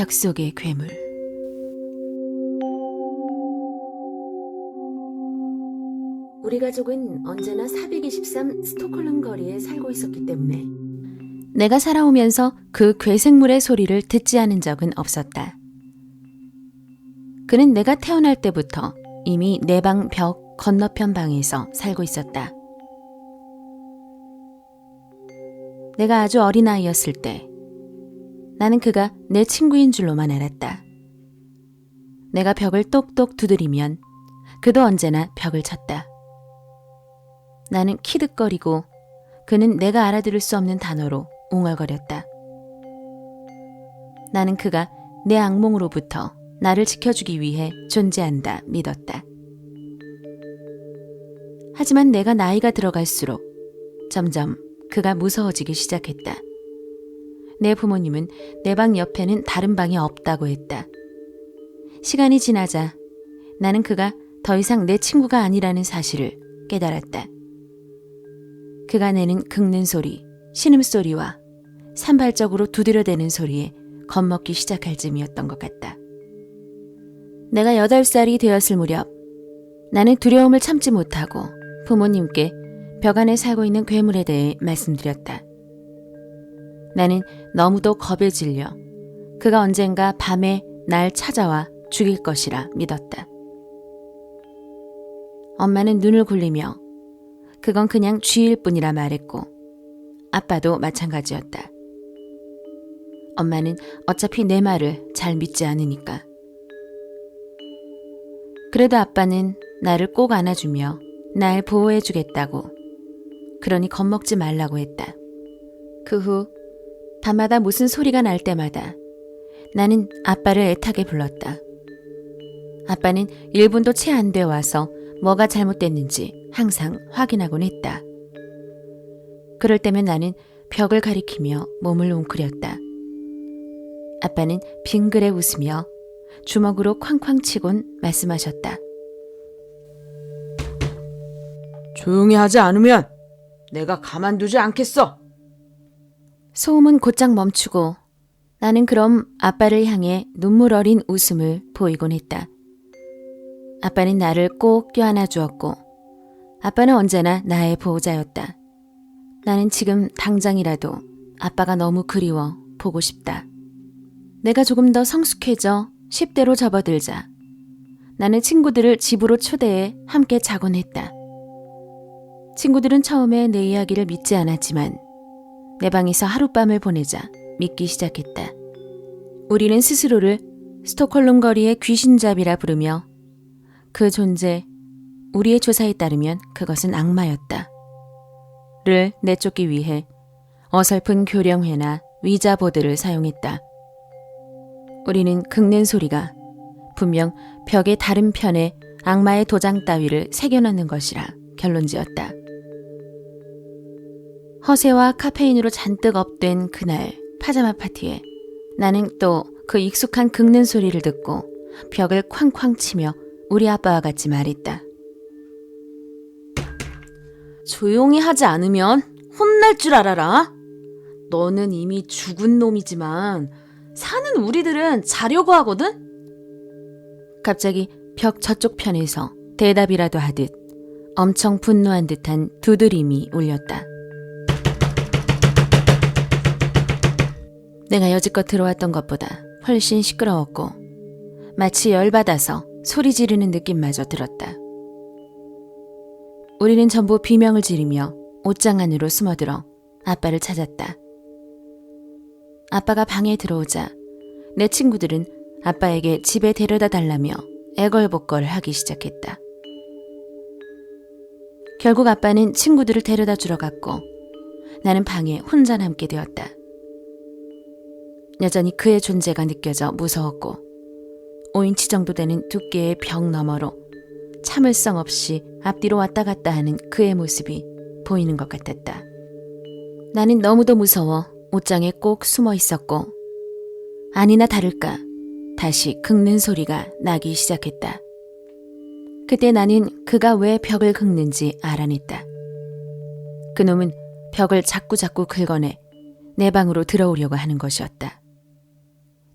벽 속의 괴물. 우리 가족은 언제나 423 스톡홀름 거리에 살고 있었기 때문에 내가 살아오면서 그 괴생물의 소리를 듣지 않은 적은 없었다. 그는 내가 태어날 때부터 이미 내 방 벽 건너편 방에서 살고 있었다. 내가 아주 어린아이였을 때 나는 그가 내 친구인 줄로만 알았다. 내가 벽을 똑똑 두드리면 그도 언제나 벽을 쳤다. 나는 키득거리고 그는 내가 알아들을 수 없는 단어로 웅얼거렸다. 나는 그가 내 악몽으로부터 나를 지켜주기 위해 존재한다 믿었다. 하지만 내가 나이가 들어갈수록 점점 그가 무서워지기 시작했다. 내 부모님은 내 방 옆에는 다른 방이 없다고 했다. 시간이 지나자 나는 그가 더 이상 내 친구가 아니라는 사실을 깨달았다. 그가 내는 긁는 소리, 신음소리와 산발적으로 두드려대는 소리에 겁먹기 시작할 즈음이었던 것 같다. 내가 여덟 살이 되었을 무렵 나는 두려움을 참지 못하고 부모님께 벽 안에 살고 있는 괴물에 대해 말씀드렸다. 나는 너무도 겁에 질려 그가 언젠가 밤에 날 찾아와 죽일 것이라 믿었다. 엄마는 눈을 굴리며 그건 그냥 쥐일 뿐이라 말했고 아빠도 마찬가지였다. 엄마는 어차피 내 말을 잘 믿지 않으니까. 그래도 아빠는 나를 꼭 안아주며 날 보호해주겠다고. 그러니 겁먹지 말라고 했다. 그 후 밤마다 무슨 소리가 날 때마다 나는 아빠를 애타게 불렀다. 아빠는 1분도 채 안 돼 와서 뭐가 잘못됐는지 항상 확인하곤 했다. 그럴 때면 나는 벽을 가리키며 몸을 웅크렸다. 아빠는 빙그레 웃으며 주먹으로 쾅쾅 치곤 말씀하셨다. 조용히 하지 않으면 내가 가만두지 않겠어. 소음은 곧장 멈추고 나는 그럼 아빠를 향해 눈물 어린 웃음을 보이곤 했다. 아빠는 나를 꼭 껴안아 주었고 아빠는 언제나 나의 보호자였다. 나는 지금 당장이라도 아빠가 너무 그리워 보고 싶다. 내가 조금 더 성숙해져 10대로 접어들자 나는 친구들을 집으로 초대해 함께 자곤 했다. 친구들은 처음에 내 이야기를 믿지 않았지만 내 방에서 하룻밤을 보내자 믿기 시작했다. 우리는 스스로를 스톡홀름 거리의 귀신잡이라 부르며 그 존재, 우리의 조사에 따르면 그것은 악마였다. 를 내쫓기 위해 어설픈 교령회나 위자보드를 사용했다. 우리는 긁는 소리가 분명 벽의 다른 편에 악마의 도장 따위를 새겨넣는 것이라 결론지었다. 허세와 카페인으로 잔뜩 업된 그날 파자마 파티에 나는 또 그 익숙한 긁는 소리를 듣고 벽을 쾅쾅 치며 우리 아빠와 같이 말했다. 조용히 하지 않으면 혼날 줄 알아라. 너는 이미 죽은 놈이지만 사는 우리들은 자려고 하거든? 갑자기 벽 저쪽 편에서 대답이라도 하듯 엄청 분노한 듯한 두드림이 울렸다. 내가 여지껏 들어왔던 것보다 훨씬 시끄러웠고 마치 열받아서 소리 지르는 느낌마저 들었다. 우리는 전부 비명을 지르며 옷장 안으로 숨어들어 아빠를 찾았다. 아빠가 방에 들어오자 내 친구들은 아빠에게 집에 데려다 달라며 애걸복걸 하기 시작했다. 결국 아빠는 친구들을 데려다 주러 갔고 나는 방에 혼자 남게 되었다. 여전히 그의 존재가 느껴져 무서웠고 5인치 정도 되는 두께의 벽 너머로 참을성 없이 앞뒤로 왔다 갔다 하는 그의 모습이 보이는 것 같았다. 나는 너무도 무서워 옷장에 꼭 숨어 있었고 아니나 다를까 다시 긁는 소리가 나기 시작했다. 그때 나는 그가 왜 벽을 긁는지 알아냈다. 그놈은 벽을 자꾸자꾸 긁어내 내 방으로 들어오려고 하는 것이었다.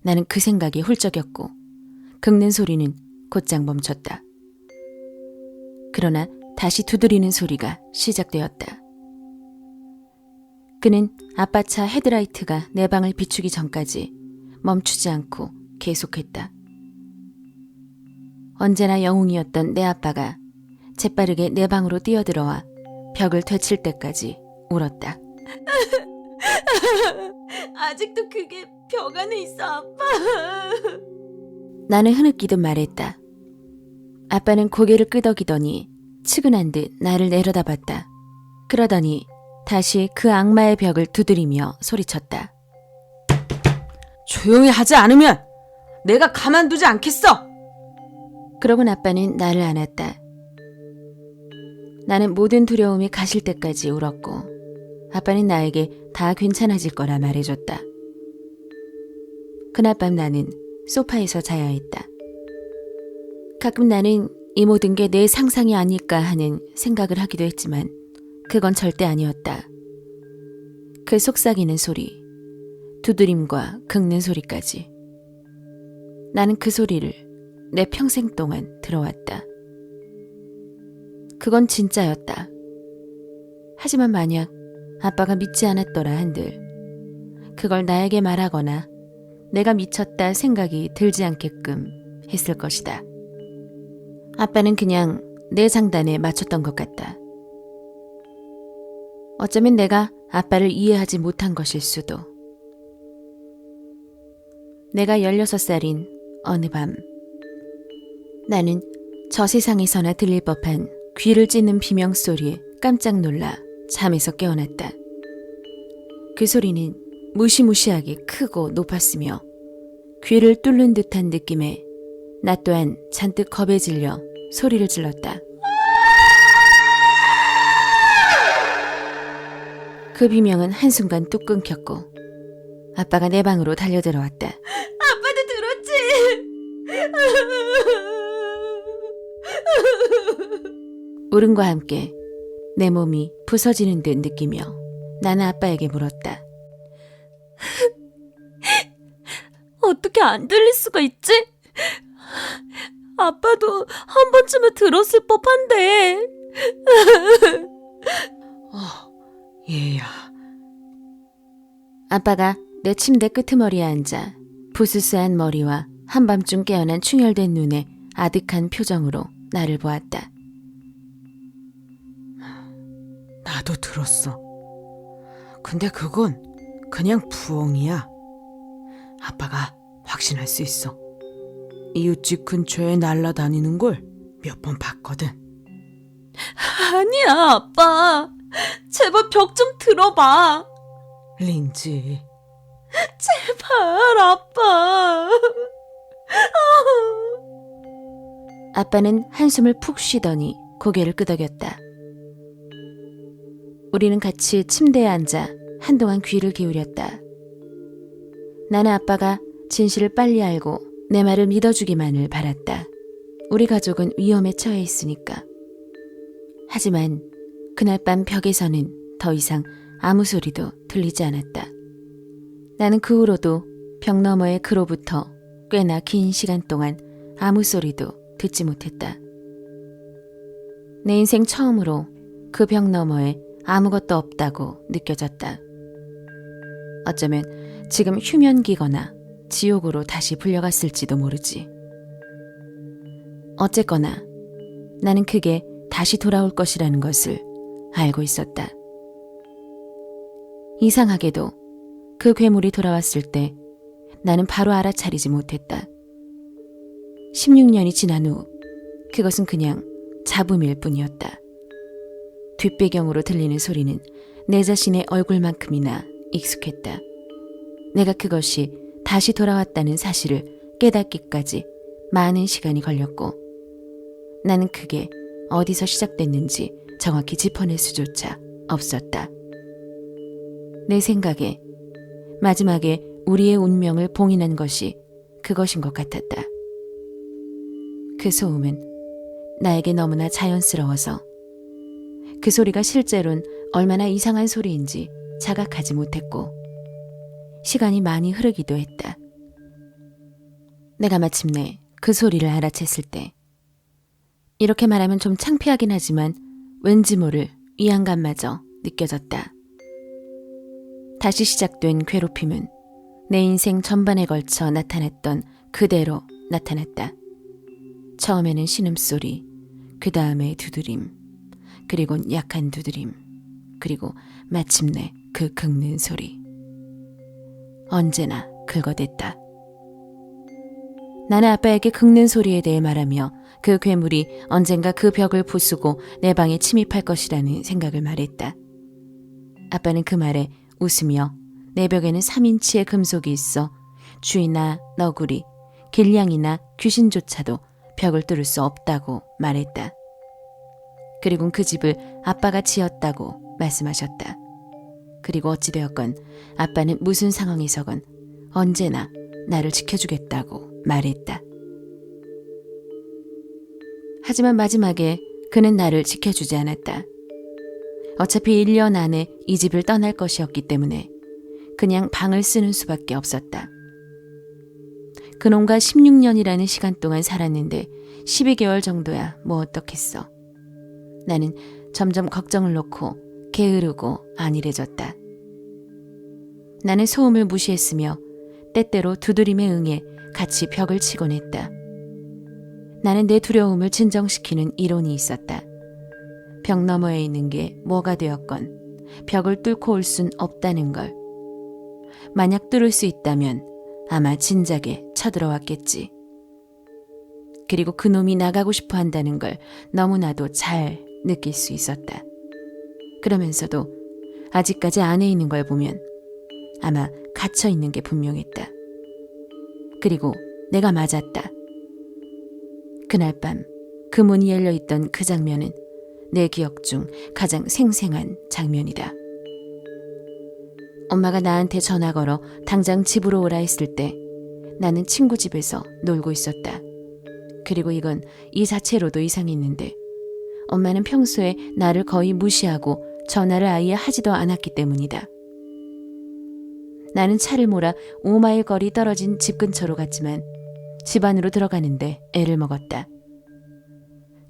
나는 그 생각이 훌쩍였고 긁는 소리는 곧장 멈췄다. 그러나 다시 두드리는 소리가 시작되었다. 그는 아빠 차 헤드라이트가 내 방을 비추기 전까지 멈추지 않고 계속했다. 언제나 영웅이었던 내 아빠가 재빠르게 내 방으로 뛰어들어와 벽을 되칠 때까지 울었다. 아직도 그게 벽 안에 있어, 아빠. 나는 흐느끼듯 말했다. 아빠는 고개를 끄덕이더니 측은한 듯 나를 내려다봤다. 그러더니 다시 그 악마의 벽을 두드리며 소리쳤다. 조용히 하지 않으면 내가 가만두지 않겠어. 그러곤 아빠는 나를 안았다. 나는 모든 두려움이 가실 때까지 울었고 아빠는 나에게 다 괜찮아질 거라 말해줬다. 그날 밤 나는 소파에서 자야 했다. 가끔 나는 이 모든 게 내 상상이 아닐까 하는 생각을 하기도 했지만 그건 절대 아니었다. 그 속삭이는 소리, 두드림과 긁는 소리까지. 나는 그 소리를 내 평생 동안 들어왔다. 그건 진짜였다. 하지만 만약 아빠가 믿지 않았더라 한들 그걸 나에게 말하거나 내가 미쳤다 생각이 들지 않게끔 했을 것이다. 아빠는 그냥 내 장단에 맞췄던 것 같다. 어쩌면 내가 아빠를 이해하지 못한 것일 수도. 내가 16살인 어느 밤 나는 저 세상에서나 들릴 법한 귀를 찢는 비명소리에 깜짝 놀라 잠에서 깨어났다. 그 소리는 무시무시하게 크고 높았으며 귀를 뚫는 듯한 느낌에 나 또한 잔뜩 겁에 질려 소리를 질렀다. 그 비명은 한순간 뚝 끊겼고 아빠가 내 방으로 달려들어왔다. 아빠도 들었지? 울음과 함께 내 몸이 부서지는 듯 느끼며 나는 아빠에게 물었다. 어떻게 안 들릴 수가 있지? 아빠도 한 번쯤은 들었을 법한데. 어, 얘야. 아빠가 내 침대 끄트머리에 앉아 부스스한 머리와 한밤중 깨어난 충혈된 눈에 아득한 표정으로 나를 보았다. 나도 들었어. 근데 그건 그냥 부엉이야. 아빠가 확신할 수 있어. 이웃집 근처에 날아다니는 걸 몇 번 봤거든. 아니야, 아빠. 제발 벽 좀 들어봐. 린지, 제발, 아빠. 아빠는 한숨을 푹 쉬더니 고개를 끄덕였다. 우리는 같이 침대에 앉아 한동안 귀를 기울였다. 나는 아빠가 진실을 빨리 알고 내 말을 믿어주기만을 바랐다. 우리 가족은 위험에 처해 있으니까. 하지만 그날 밤 벽에서는 더 이상 아무 소리도 들리지 않았다. 나는 그 후로도 벽 너머의 그로부터 꽤나 긴 시간 동안 아무 소리도 듣지 못했다. 내 인생 처음으로 그 벽 너머에 아무것도 없다고 느껴졌다. 어쩌면 지금 휴면기거나 지옥으로 다시 불려갔을지도 모르지. 어쨌거나 나는 그게 다시 돌아올 것이라는 것을 알고 있었다. 이상하게도 그 괴물이 돌아왔을 때 나는 바로 알아차리지 못했다. 16년이 지난 후 그것은 그냥 잡음일 뿐이었다. 뒷배경으로 들리는 소리는 내 자신의 얼굴만큼이나 익숙했다. 내가 그것이 다시 돌아왔다는 사실을 깨닫기까지 많은 시간이 걸렸고 나는 그게 어디서 시작됐는지 정확히 짚어낼 수조차 없었다. 내 생각에 마지막에 우리의 운명을 봉인한 것이 그것인 것 같았다. 그 소음은 나에게 너무나 자연스러워서 그 소리가 실제로는 얼마나 이상한 소리인지 자각하지 못했고 시간이 많이 흐르기도 했다. 내가 마침내 그 소리를 알아챘을 때 이렇게 말하면 좀 창피하긴 하지만 왠지 모를 위안감마저 느껴졌다. 다시 시작된 괴롭힘은 내 인생 전반에 걸쳐 나타났던 그대로 나타났다. 처음에는 신음소리, 그 다음에 두드림, 그리곤 약한 두드림, 그리고 마침내 그 긁는 소리. 언제나 긁어댔다. 나는 아빠에게 긁는 소리에 대해 말하며 그 괴물이 언젠가 그 벽을 부수고 내 방에 침입할 것이라는 생각을 말했다. 아빠는 그 말에 웃으며 내 벽에는 3인치의 금속이 있어 쥐나 너구리, 길냥이나 귀신조차도 벽을 뚫을 수 없다고 말했다. 그리고 그 집을 아빠가 지었다고 말씀하셨다. 그리고 어찌되었건 아빠는 무슨 상황에서건 언제나 나를 지켜주겠다고 말했다. 하지만 마지막에 그는 나를 지켜주지 않았다. 어차피 1년 안에 이 집을 떠날 것이었기 때문에 그냥 방을 쓰는 수밖에 없었다. 그놈과 16년이라는 시간 동안 살았는데 12개월 정도야 뭐 어떻겠어. 나는 점점 걱정을 놓고 게으르고 안일해졌다. 나는 소음을 무시했으며 때때로 두드림에 응해 같이 벽을 치곤 했다. 나는 내 두려움을 진정시키는 이론이 있었다. 벽 너머에 있는 게 뭐가 되었건 벽을 뚫고 올 순 없다는 걸. 만약 뚫을 수 있다면 아마 진작에 쳐들어왔겠지. 그리고 그놈이 나가고 싶어 한다는 걸 너무나도 잘 느낄 수 있었다. 그러면서도 아직까지 안에 있는 걸 보면 아마 갇혀 있는 게 분명했다. 그리고 내가 맞았다. 그날 밤 그 문이 열려 있던 그 장면은 내 기억 중 가장 생생한 장면이다. 엄마가 나한테 전화 걸어 당장 집으로 오라 했을 때 나는 친구 집에서 놀고 있었다. 그리고 이건 이 자체로도 이상했는데 엄마는 평소에 나를 거의 무시하고 전화를 아예 하지도 않았기 때문이다. 나는 차를 몰아 5마일 거리 떨어진 집 근처로 갔지만 집 안으로 들어가는데 애를 먹었다.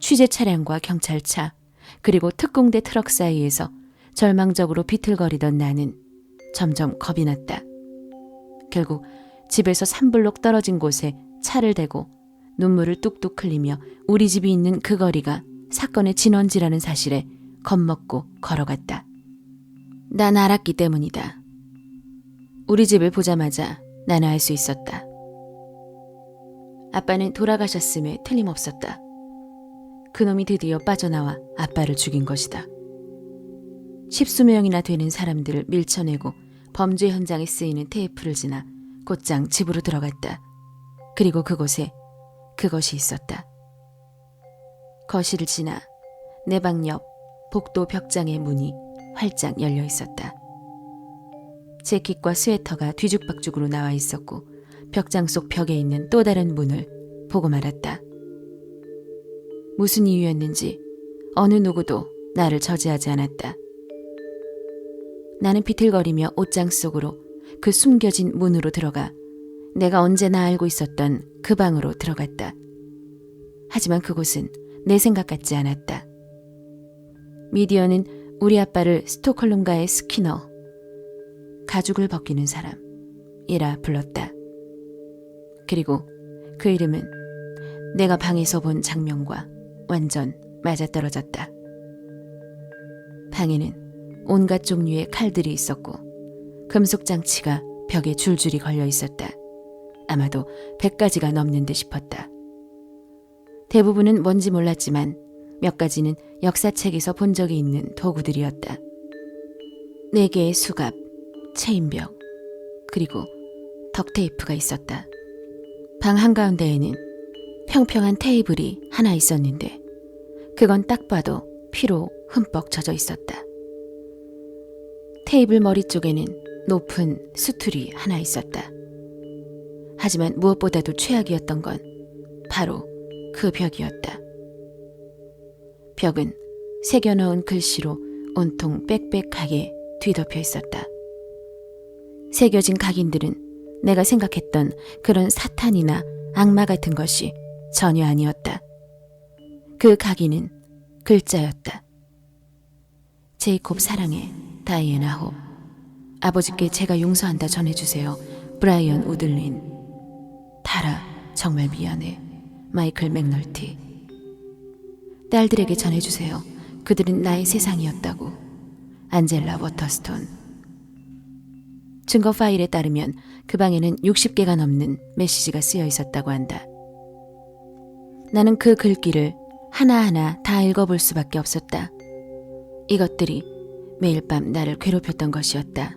취재 차량과 경찰차, 그리고 특공대 트럭 사이에서 절망적으로 비틀거리던 나는 점점 겁이 났다. 결국 집에서 3블록 떨어진 곳에 차를 대고 눈물을 뚝뚝 흘리며 우리 집이 있는 그 거리가 사건의 진원지라는 사실에 겁먹고 걸어갔다. 난 알았기 때문이다. 우리 집을 보자마자 나는 알 수 있었다. 아빠는 돌아가셨음에 틀림없었다. 그놈이 드디어 빠져나와 아빠를 죽인 것이다. 십수 명이나 되는 사람들을 밀쳐내고 범죄 현장에 쓰이는 테이프를 지나 곧장 집으로 들어갔다. 그리고 그곳에 그것이 있었다. 거실을 지나 내 방 옆 복도 벽장의 문이 활짝 열려 있었다. 재킷과 스웨터가 뒤죽박죽으로 나와 있었고 벽장 속 벽에 있는 또 다른 문을 보고 말았다. 무슨 이유였는지 어느 누구도 나를 저지하지 않았다. 나는 비틀거리며 옷장 속으로 그 숨겨진 문으로 들어가 내가 언제나 알고 있었던 그 방으로 들어갔다. 하지만 그곳은 내 생각 같지 않았다. 미디어는 우리 아빠를 스톡홀름가의 스키너, 가죽을 벗기는 사람이라 불렀다. 그리고 그 이름은 내가 방에서 본 장면과 완전 맞아떨어졌다. 방에는 온갖 종류의 칼들이 있었고 금속 장치가 벽에 줄줄이 걸려 있었다. 아마도 100가지가 넘는 듯 싶었다. 대부분은 뭔지 몰랐지만 몇 가지는 역사책에서 본 적이 있는 도구들이었다. 네 개의 수갑, 체인벽, 그리고 덕테이프가 있었다. 방 한가운데에는 평평한 테이블이 하나 있었는데 그건 딱 봐도 피로 흠뻑 젖어 있었다. 테이블 머리 쪽에는 높은 수틀이 하나 있었다. 하지만 무엇보다도 최악이었던 건 바로 그 벽이었다. 벽은 새겨넣은 글씨로 온통 빽빽하게 뒤덮여 있었다. 새겨진 각인들은 내가 생각했던 그런 사탄이나 악마 같은 것이 전혀 아니었다. 그 각인은 글자였다. 제이콥 사랑해 다이애나 홉. 아버지께 제가 용서한다 전해주세요. 브라이언 우들린. 타라 정말 미안해. 마이클 맥널티. 딸들에게 전해주세요. 그들은 나의 세상이었다고. 안젤라 워터스톤. 증거 파일에 따르면 그 방에는 60개가 넘는 메시지가 쓰여 있었다고 한다. 나는 그 글귀를 하나하나 다 읽어볼 수밖에 없었다. 이것들이 매일 밤 나를 괴롭혔던 것이었다.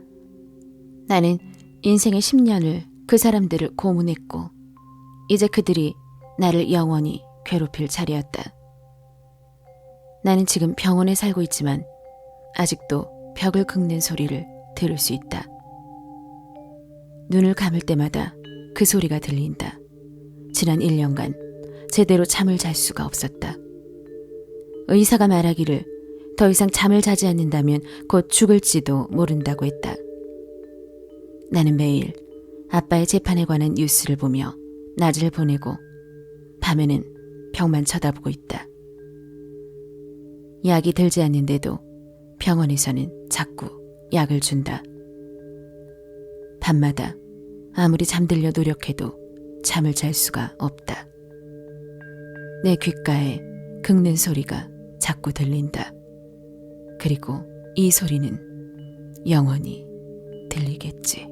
나는 인생의 10년을 그 사람들을 고문했고, 이제 그들이 나를 영원히 괴롭힐 차례였다. 나는 지금 병원에 살고 있지만, 아직도 벽을 긁는 소리를 들을 수 있다. 눈을 감을 때마다 그 소리가 들린다. 지난 1년간 제대로 잠을 잘 수가 없었다. 의사가 말하기를 더 이상 잠을 자지 않는다면 곧 죽을지도 모른다고 했다. 나는 매일 아빠의 재판에 관한 뉴스를 보며 낮을 보내고 밤에는 벽만 쳐다보고 있다. 약이 들지 않는데도 병원에서는 자꾸 약을 준다. 밤마다 아무리 잠들려 노력해도 잠을 잘 수가 없다. 내 귓가에 긁는 소리가 자꾸 들린다. 그리고 이 소리는 영원히 들리겠지.